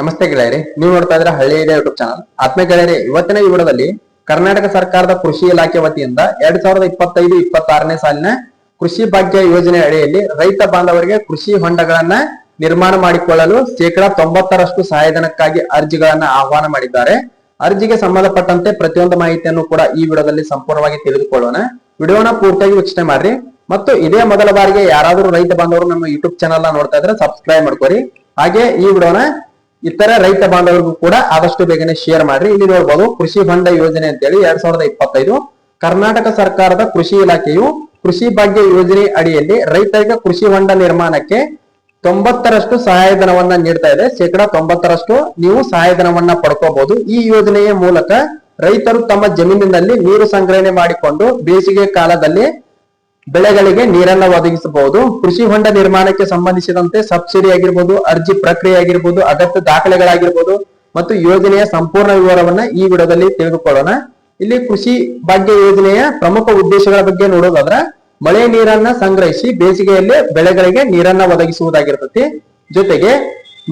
ನಮಸ್ತೆ ಗೆಳೆಯರಿ, ನೀವು ನೋಡ್ತಾ ಇದ್ರೆ ಹಳ್ಳಿ ಇದೆ ಯೂಟ್ಯೂಬ್ ಚಾನಲ್. ಆತ್ಮೀಯ ಗೆಳೆಯರಿ, ಇವತ್ತಿನ ಈ ಕರ್ನಾಟಕ ಸರ್ಕಾರದ ಕೃಷಿ ಇಲಾಖೆ ವತಿಯಿಂದ ಎರಡ್ ಸಾವಿರದ ಇಪ್ಪತ್ತೈದು, ಇಪ್ಪತ್ತಾರನೇ ಸಾಲಿನ ಕೃಷಿ ಭಾಗ್ಯ ಯೋಜನೆ ಅಡಿಯಲ್ಲಿ ರೈತ ಬಾಂಧವರಿಗೆ ಕೃಷಿ ಹೊಂಡಗಳನ್ನ ನಿರ್ಮಾಣ ಮಾಡಿಕೊಳ್ಳಲು ಶೇಕಡಾ ತೊಂಬತ್ತರಷ್ಟು ಸಹಾಯಧನಕ್ಕಾಗಿ ಅರ್ಜಿಗಳನ್ನ ಆಹ್ವಾನ ಮಾಡಿದ್ದಾರೆ. ಅರ್ಜಿಗೆ ಸಂಬಂಧಪಟ್ಟಂತೆ ಪ್ರತಿಯೊಂದು ಮಾಹಿತಿಯನ್ನು ಕೂಡ ಈ ವಿಡಿಯೋದಲ್ಲಿ ಸಂಪೂರ್ಣವಾಗಿ ತಿಳಿದುಕೊಳ್ಳೋಣ. ವಿಡಿಯೋನ ಪೂರ್ತಿಯಾಗಿ ವೀಕ್ಷಣೆ ಮಾಡ್ರಿ. ಮತ್ತು ಇದೇ ಮೊದಲ ಬಾರಿಗೆ ಯಾರಾದರೂ ರೈತ ಬಾಂಧವರು ನಮ್ಮ ಯೂಟ್ಯೂಬ್ ಚಾನಲ್ ನೋಡ್ತಾ ಇದ್ರೆ ಸಬ್ಸ್ಕ್ರೈಬ್ ಮಾಡ್ಕೊರಿ. ಹಾಗೆ ಈ ವಿಡಿಯೋನ ಇತರ ರೈತ ಬಾಂಧವರಿಗೂ ಕೂಡ ಆದಷ್ಟು ಬೇಗನೆ ಶೇರ್ ಮಾಡ್ರಿ. ಇಲ್ಲಿ ನೋಡ್ಬೋದು ಕೃಷಿ ಹೊಂಡ ಯೋಜನೆ ಅಂತೇಳಿ ಎರಡ್ ಸಾವಿರದ ಇಪ್ಪತ್ತೈದು. ಕರ್ನಾಟಕ ಸರ್ಕಾರದ ಕೃಷಿ ಇಲಾಖೆಯು ಕೃಷಿ ಭಾಗ್ಯ ಯೋಜನೆ ಅಡಿಯಲ್ಲಿ ರೈತರಿಗೆ ಕೃಷಿ ಹೊಂಡ ನಿರ್ಮಾಣಕ್ಕೆ ತೊಂಬತ್ತರಷ್ಟು ಸಹಾಯಧನವನ್ನ ನೀಡ್ತಾ ಇದೆ. ಶೇಕಡಾ ತೊಂಬತ್ತರಷ್ಟು ನೀವು ಸಹಾಯಧನವನ್ನ ಪಡ್ಕೋಬಹುದು ಈ ಯೋಜನೆಯ ಮೂಲಕ ರೈತರು ತಮ್ಮ ಜಮೀನಿನಲ್ಲಿ ನೀರು ಸಂಗ್ರಹಣೆ ಮಾಡಿಕೊಂಡು ಬೇಸಿಗೆ ಕಾಲದಲ್ಲಿ ಬೆಳೆಗಳಿಗೆ ನೀರನ್ನ ಒದಗಿಸಬಹುದು, ಕೃಷಿ ಹೊಂಡ ನಿರ್ಮಾಣಕ್ಕೆ ಸಂಬಂಧಿಸಿದಂತೆ ಸಬ್ಸಿಡಿ ಆಗಿರ್ಬೋದು, ಅರ್ಜಿ ಪ್ರಕ್ರಿಯೆ ಆಗಿರ್ಬೋದು, ಅಗತ್ಯ ದಾಖಲೆಗಳಾಗಿರ್ಬೋದು ಮತ್ತು ಯೋಜನೆಯ ಸಂಪೂರ್ಣ ವಿವರವನ್ನ ಈ ವಿಡಿಯೋದಲ್ಲಿ ತಿಳಿದುಕೊಳ್ಳೋಣ. ಇಲ್ಲಿ ಕೃಷಿ ಭಾಗ್ಯ ಯೋಜನೆಯ ಪ್ರಮುಖ ಉದ್ದೇಶಗಳ ಬಗ್ಗೆ ನೋಡೋದಾದ್ರ, ಮಳೆ ನೀರನ್ನ ಸಂಗ್ರಹಿಸಿ ಬೇಸಿಗೆಯಲ್ಲಿ ಬೆಳೆಗಳಿಗೆ ನೀರನ್ನ ಒದಗಿಸುವುದಾಗಿರ್ತತಿ. ಜೊತೆಗೆ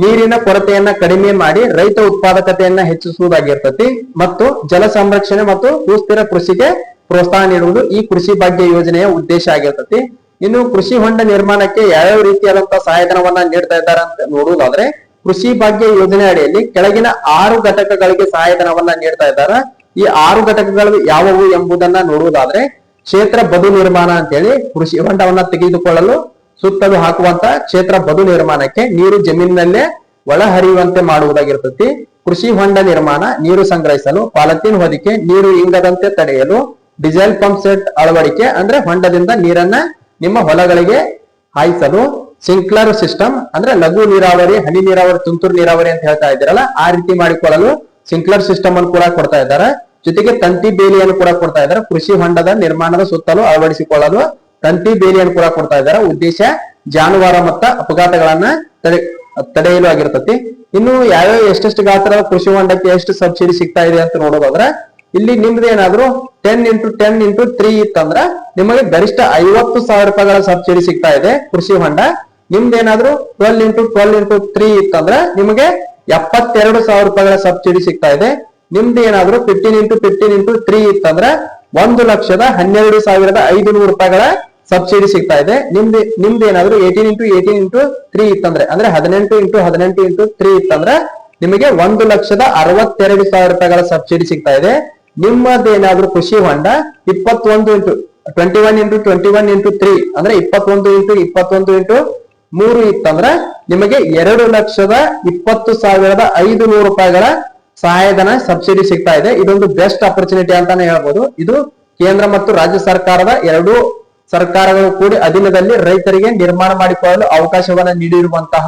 ನೀರಿನ ಕೊರತೆಯನ್ನ ಕಡಿಮೆ ಮಾಡಿ ರೈತ ಉತ್ಪಾದಕತೆಯನ್ನ ಹೆಚ್ಚಿಸುವುದಾಗಿರ್ತತಿ. ಮತ್ತು ಜಲ ಸಂರಕ್ಷಣೆ ಮತ್ತು ಸುಸ್ಥಿರ ಕೃಷಿಗೆ ಪ್ರೋತ್ಸಾಹ ನೀಡುವುದು ಈ ಕೃಷಿ ಭಾಗ್ಯ ಯೋಜನೆಯ ಉದ್ದೇಶ ಆಗಿರ್ತತಿ. ಇನ್ನು ಕೃಷಿ ಹೊಂಡ ನಿರ್ಮಾಣಕ್ಕೆ ಯಾವ್ಯಾವ ರೀತಿಯಾದಂತಹ ಸಹಾಯಧನವನ್ನ ನೀಡ್ತಾ ಇದ್ದಾರೆ ಅಂತ ನೋಡುವುದಾದ್ರೆ, ಕೃಷಿ ಭಾಗ್ಯ ಯೋಜನೆ ಅಡಿಯಲ್ಲಿ ಕೆಳಗಿನ ಆರು ಘಟಕಗಳಿಗೆ ಸಹಾಯಧನವನ್ನ ನೀಡ್ತಾ ಇದ್ದಾರೆ. ಈ ಆರು ಘಟಕಗಳು ಯಾವುವು ಎಂಬುದನ್ನ ನೋಡುವುದಾದ್ರೆ, ಕ್ಷೇತ್ರ ಬದು ನಿರ್ಮಾಣ ಅಂತ ಹೇಳಿ ಕೃಷಿ ಹೊಂಡವನ್ನ ತೆಗೆದುಕೊಳ್ಳಲು ಸುತ್ತಲು ಹಾಕುವಂತ ಕ್ಷೇತ್ರ ಬದು ನಿರ್ಮಾಣಕ್ಕೆ ನೀರು ಜಮೀನಿನಲ್ಲೇ ಒಳ ಹರಿಯುವಂತೆ ಮಾಡುವುದಾಗಿರ್ತತಿ. ಕೃಷಿ ಹೊಂಡ ನಿರ್ಮಾಣ, ನೀರು ಸಂಗ್ರಹಿಸಲು, ಪಾಲತೀನ್ ಹೊದಿಕೆ, ನೀರು ಇಂಗದಂತೆ ತಡೆಯಲು ಡೀಸೆಲ್ ಪಂಪ್ ಸೆಟ್ ಅಳವಡಿಕೆ ಅಂದ್ರೆ ಹೊಂಡದಿಂದ ನೀರನ್ನ ನಿಮ್ಮ ಹೊಲಗಳಿಗೆ ಹಾಯಿಸಲು ಸಿಂಕ್ಲರ್ ಸಿಸ್ಟಮ್ ಅಂದ್ರೆ ಲಘು ನೀರಾವರಿ, ಹನಿ ನೀರಾವರಿ, ತುಂತುರು ನೀರಾವರಿ ಅಂತ ಹೇಳ್ತಾ ಇದ್ದೀರಲ್ಲ, ಆ ರೀತಿ ಮಾಡಿಕೊಳ್ಳಲು ಸಿಂಕ್ಲರ್ ಸಿಸ್ಟಮ್ ಅನ್ನು ಕೂಡ ಕೊಡ್ತಾ ಇದ್ದಾರೆ. ಜೊತೆಗೆ ತಂತಿ ಬೇಲಿಯನ್ನು ಕೂಡ ಕೊಡ್ತಾ ಇದ್ದಾರೆ. ಕೃಷಿ ಹೊಂಡದ ನಿರ್ಮಾಣದ ಸುತ್ತಲೂ ಅಳವಡಿಸಿಕೊಳ್ಳಲು ತಂತಿ ಬೇಲಿಯನ್ನು ಕೂಡ ಕೊಡ್ತಾ ಇದ್ದಾರೆ. ಉದ್ದೇಶ ಜಾನುವಾರು ಮತ್ತು ಅಪಘಾತಗಳನ್ನ ತಡೆ, ತಡೆಯಲು ಆಗಿರ್ತತಿ. ಇನ್ನು ಯಾವ್ಯಾವ ಎಷ್ಟೆಷ್ಟು ಗಾತ್ರದ ಕೃಷಿ ಹೊಂಡಕ್ಕೆ ಎಷ್ಟು ಸಬ್ಸಿಡಿ ಸಿಗ್ತಾ ಇದೆ ಅಂತ ನೋಡೋದಾದ್ರೆ ಇಲ್ಲಿ ನಿಮ್ದು ಏನಾದ್ರು ten into ten into three ಇತ್ತಂದ್ರ ನಿಮಗೆ ಗರಿಷ್ಠ ಐವತ್ತು ಸಾವಿರ ರೂಪಾಯಿಗಳ ಸಬ್ಸಿಡಿ ಸಿಗ್ತಾ ಇದೆ ಕೃಷಿ ಹೊಂಡ. ನಿಮ್ದೇನಾದ್ರು twelve into twelve into three ಇತ್ತಂದ್ರ ನಿಮಗೆ ಎಪ್ಪತ್ತೆರಡು ಸಾವಿರ ರೂಪಾಯಿಗಳ ಸಬ್ಸಿಡಿ ಸಿಗ್ತಾ ಇದೆ. ನಿಮ್ದು ಏನಾದ್ರು fifteen into fifteen into three ಇತ್ತಂದ್ರ ಒಂದು ಲಕ್ಷದ ಹನ್ನೆರಡು ಸಾವಿರದ ಐದು ನೂರು ರೂಪಾಯಿಗಳ ಸಬ್ಸಿಡಿ ಸಿಗ್ತಾ ಇದೆ. ನಿಮ್ದು ನಿಮ್ದು ಏನಾದ್ರು eighteen into eighteen into three ಇತ್ತಂದ್ರೆ, ಅಂದ್ರೆ ಹದಿನೆಂಟು ಇಂಟು ಹದಿನೆಂಟು ಇಂಟು ತ್ರೀ ಇತ್ತಂದ್ರೆ ನಿಮಗೆ ಒಂದು ಲಕ್ಷದ ಅರವತ್ತೆರಡು ಸಾವಿರ ರೂಪಾಯಿಗಳ ಸಬ್ಸಿಡಿ ಸಿಗ್ತಾ ಇದೆ. ನಿಮ್ಮದೇನಾದ್ರೂ ಕೃಷಿ ಹೊಂಡ ಇಪ್ಪತ್ತೊಂದು into twenty one into twenty one into three ಅಂದ್ರೆ ಇಪ್ಪತ್ತೊಂದು ಇಂಟು ಇಪ್ಪತ್ತೊಂದು ಇಂಟು ಮೂರು ಇತ್ತಂದ್ರ ನಿಮಗೆ ಎರಡು ಲಕ್ಷದ ಇಪ್ಪತ್ತು ಸಾವಿರದ ಐದು ನೂರು ರೂಪಾಯಿಗಳ ಸಹಾಯಧನ ಸಬ್ಸಿಡಿ ಸಿಗ್ತಾ ಇದೆ. ಇದೊಂದು ಬೆಸ್ಟ್ ಅಪರ್ಚುನಿಟಿ ಅಂತಾನೆ ಹೇಳ್ಬೋದು. ಇದು ಕೇಂದ್ರ ಮತ್ತು ರಾಜ್ಯ ಸರ್ಕಾರದ ಎರಡು ಸರ್ಕಾರಗಳು ಕೂಡಿ ಅಧೀನದಲ್ಲಿ ರೈತರಿಗೆ ನಿರ್ಮಾಣ ಮಾಡಿಕೊಳ್ಳಲು ಅವಕಾಶವನ್ನ ನೀಡಿರುವಂತಹ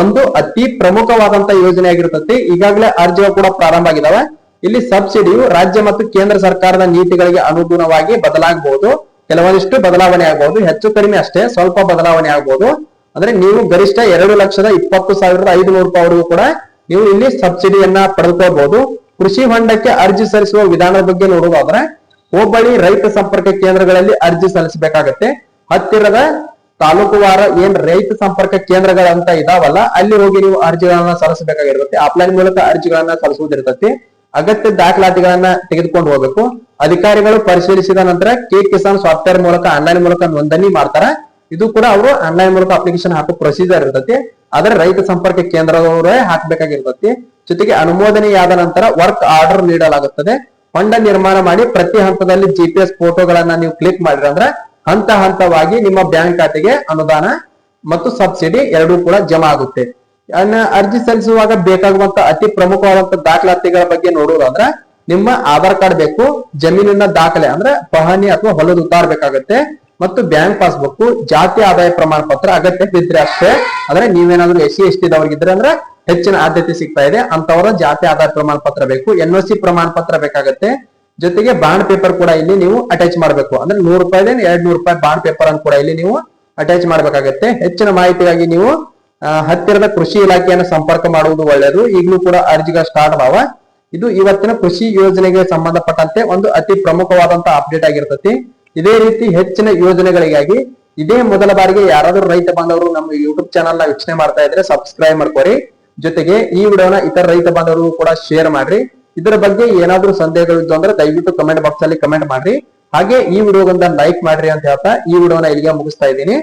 ಒಂದು ಅತಿ ಪ್ರಮುಖವಾದಂತಹ ಯೋಜನೆ ಆಗಿರುತ್ತದೆ ಈಗಾಗಲೇ ಅರ್ಜಿಗಳು ಕೂಡ ಪ್ರಾರಂಭ ಆಗಿದಾವೆ. ಇಲ್ಲಿ ಸಬ್ಸಿಡಿಯು ರಾಜ್ಯ ಮತ್ತು ಕೇಂದ್ರ ಸರ್ಕಾರದ ನೀತಿಗಳಿಗೆ ಅನುಗುಣವಾಗಿ ಬದಲಾಗಬಹುದು. ಕೆಲವೊಂದಿಷ್ಟು ಬದಲಾವಣೆ ಆಗಬಹುದು. ಹೆಚ್ಚು ಕಡಿಮೆ ಅಷ್ಟೇ, ಸ್ವಲ್ಪ ಬದಲಾವಣೆ ಆಗಬಹುದು. ಅಂದ್ರೆ ನೀವು ಗರಿಷ್ಠ ಎರಡು ಲಕ್ಷದ ಇಪ್ಪತ್ತು ಸಾವಿರದ ಐದುನೂರು ರೂಪಾಯಿವರೆಗೂ ಕೂಡ ನೀವು ಇಲ್ಲಿ ಸಬ್ಸಿಡಿಯನ್ನ ಪಡೆದುಕೊಳ್ಬಹುದು. ಕೃಷಿ ಹೊಂಡಕ್ಕೆ ಅರ್ಜಿ ಸಲ್ಲಿಸುವ ವಿಧಾನದ ಬಗ್ಗೆ ನೋಡುವುದಾದ್ರೆ, ಹೋಬಳಿ ರೈತ ಸಂಪರ್ಕ ಕೇಂದ್ರಗಳಲ್ಲಿ ಅರ್ಜಿ ಸಲ್ಲಿಸಬೇಕಾಗತ್ತೆ. ಹತ್ತಿರದ ತಾಲೂಕುವಾರ ಏನ್ ರೈತ ಸಂಪರ್ಕ ಕೇಂದ್ರಗಳಂತ ಇದಾವಲ್ಲ, ಅಲ್ಲಿ ಹೋಗಿ ನೀವು ಅರ್ಜಿಗಳನ್ನ ಸಲ್ಲಿಸಬೇಕಾಗಿರುತ್ತೆ ಆಫ್ಲೈನ್ ಮೂಲಕ ಅರ್ಜಿಗಳನ್ನ ಸಲ್ಲಿಸುವುದಿರ್ತತಿ ಅಗತ್ಯ ದಾಖಲಾತಿಗಳನ್ನ ತೆಗೆದುಕೊಂಡು ಹೋಗ್ಬೇಕು. ಅಧಿಕಾರಿಗಳು ಪರಿಶೀಲಿಸಿದ ನಂತರ ಕೆ ಕಿಸಾನ್ ಸಾಫ್ಟ್ವೇರ್ ಮೂಲಕ ಆನ್ಲೈನ್ ಮೂಲಕ ನೋಂದಣಿ ಮಾಡ್ತಾರ. ಇದು ಕೂಡ ಅವರು ಆನ್ಲೈನ್ ಮೂಲಕ ಅಪ್ಲಿಕೇಶನ್ ಹಾಕೋ ಪ್ರೊಸೀಜರ್ ಇರ್ತತಿ. ಆದ್ರೆ ರೈತ ಸಂಪರ್ಕ ಕೇಂದ್ರದವರೇ ಹಾಕ್ಬೇಕಾಗಿರ್ತತಿ. ಜೊತೆಗೆ ಅನುಮೋದನೆಯಾದ ನಂತರ ವರ್ಕ್ ಆರ್ಡರ್ ನೀಡಲಾಗುತ್ತದೆ. ಹೊಂಡ ನಿರ್ಮಾಣ ಮಾಡಿ ಪ್ರತಿ ಹಂತದಲ್ಲಿ ಜಿಪಿಎಸ್ ಫೋಟೋಗಳನ್ನ ನೀವು ಕ್ಲಿಕ್ ಮಾಡಿದ್ರೆ ಅಂದ್ರೆ ಹಂತ ಹಂತವಾಗಿ ನಿಮ್ಮ ಬ್ಯಾಂಕ್ ಖಾತೆಗೆ ಅನುದಾನ ಮತ್ತು ಸಬ್ಸಿಡಿ ಎರಡೂ ಕೂಡ ಜಮಾ ಆಗುತ್ತೆ. ಅರ್ಜಿ ಸಲ್ಲಿಸುವಾಗ ಬೇಕಾಗುವಂತ ಅತಿ ಪ್ರಮುಖವಾದಂತ ದಾಖಲಾತಿಗಳ ಬಗ್ಗೆ ನೋಡುವುದಾದ್ರೆ ನಿಮ್ಮ ಆಧಾರ್ ಕಾರ್ಡ್ ಬೇಕು, ಜಮೀನಿನ ದಾಖಲೆ ಅಂದ್ರೆ ಪಹಣಿ ಅಥವಾ ಹೊಲದ ಉತ್ತಾರ ಬೇಕಾಗುತ್ತೆ, ಮತ್ತು ಬ್ಯಾಂಕ್ ಪಾಸ್ಬುಕ್, ಜಾತಿ ಆದಾಯ ಪ್ರಮಾಣ ಪತ್ರ ಅಗತ್ಯ ಬಿದ್ರೆ ಅಷ್ಟೇ. ಅಂದ್ರೆ ನೀವೇನಾದ್ರೂ ಎಸ್ ಸಿ ಎಸ್ ಟಿ ದವ್ರಿಗಿದ್ರೆ ಅಂದ್ರೆ ಹೆಚ್ಚಿನ ಆದ್ಯತೆ ಸಿಗ್ತಾ ಇದೆ. ಅಂತವರ ಜಾತಿ ಆದಾಯ ಪ್ರಮಾಣ ಪತ್ರ ಬೇಕು ಎನ್ ಸಿ ಪ್ರಮಾಣ ಪತ್ರ ಬೇಕಾಗತ್ತೆ. ಜೊತೆಗೆ ಬಾಂಡ್ ಪೇಪರ್ ಕೂಡ ಇಲ್ಲಿ ನೀವು ಅಟ್ಯಾಚ್ ಮಾಡಬೇಕು. ಅಂದ್ರೆ ನೂರು ರೂಪಾಯಿ ಎರಡ್ ನೂರು ರೂಪಾಯಿ ಬಾಂಡ್ ಪೇಪರ್ ಅನ್ನು ಕೂಡ ಇಲ್ಲಿ ನೀವು ಅಟ್ಯಾಚ್ ಮಾಡಬೇಕಾಗುತ್ತೆ. ಹೆಚ್ಚಿನ ಮಾಹಿತಿಗಾಗಿ ನೀವು ಹತ್ತಿರದ ಕೃಷಿ ಇಲಾಖೆಯನ್ನು ಸಂಪರ್ಕ ಮಾಡುವುದು ಒಳ್ಳೆಯದು ಈಗಲೂ ಕೂಡ ಅರ್ಜಿಗಳು ಸ್ಟಾರ್ಟ್ ಅದಾವ. ಇದು ಇವತ್ತಿನ ಕೃಷಿ ಯೋಜನೆಗೆ ಸಂಬಂಧಪಟ್ಟಂತೆ ಒಂದು ಅತಿ ಪ್ರಮುಖವಾದಂತಹ ಅಪ್ಡೇಟ್ ಆಗಿರ್ತತಿ. ಇದೇ ರೀತಿ ಹೆಚ್ಚಿನ ಯೋಜನೆಗಳಿಗಾಗಿ ಇದೇ ಮೊದಲ ಬಾರಿಗೆ ಯಾರಾದರೂ ರೈತ ಬಾಂಧವರು ನಮ್ಮ ಯೂಟ್ಯೂಬ್ ಚಾನಲ್ನ ವೀಕ್ಷಣೆ ಮಾಡ್ತಾ ಇದ್ರೆ ಸಬ್ಸ್ಕ್ರೈಬ್ ಮಾಡ್ಕೊರಿ. ಜೊತೆಗೆ ಈ ವಿಡಿಯೋನ ಇತರ ರೈತ ಬಾಂಧವರು ಕೂಡ ಶೇರ್ ಮಾಡ್ರಿ. ಇದರ ಬಗ್ಗೆ ಏನಾದ್ರೂ ಸಂದೇಹಗಳಿದ್ದು ಅಂದ್ರೆ ದಯವಿಟ್ಟು ಕಮೆಂಟ್ ಬಾಕ್ಸ್ ಅಲ್ಲಿ ಕಮೆಂಟ್ ಮಾಡ್ರಿ. ಹಾಗೆ ಈ ವಿಡಿಯೋಗೊಂದ ಲೈಕ್ ಮಾಡ್ರಿ ಅಂತ ಹೇಳ್ತಾ ಈ ವಿಡಿಯೋನ ಇಲ್ಲಿಗೆ ಮುಗಿಸ್ತಾ ಇದ್ದೀನಿ.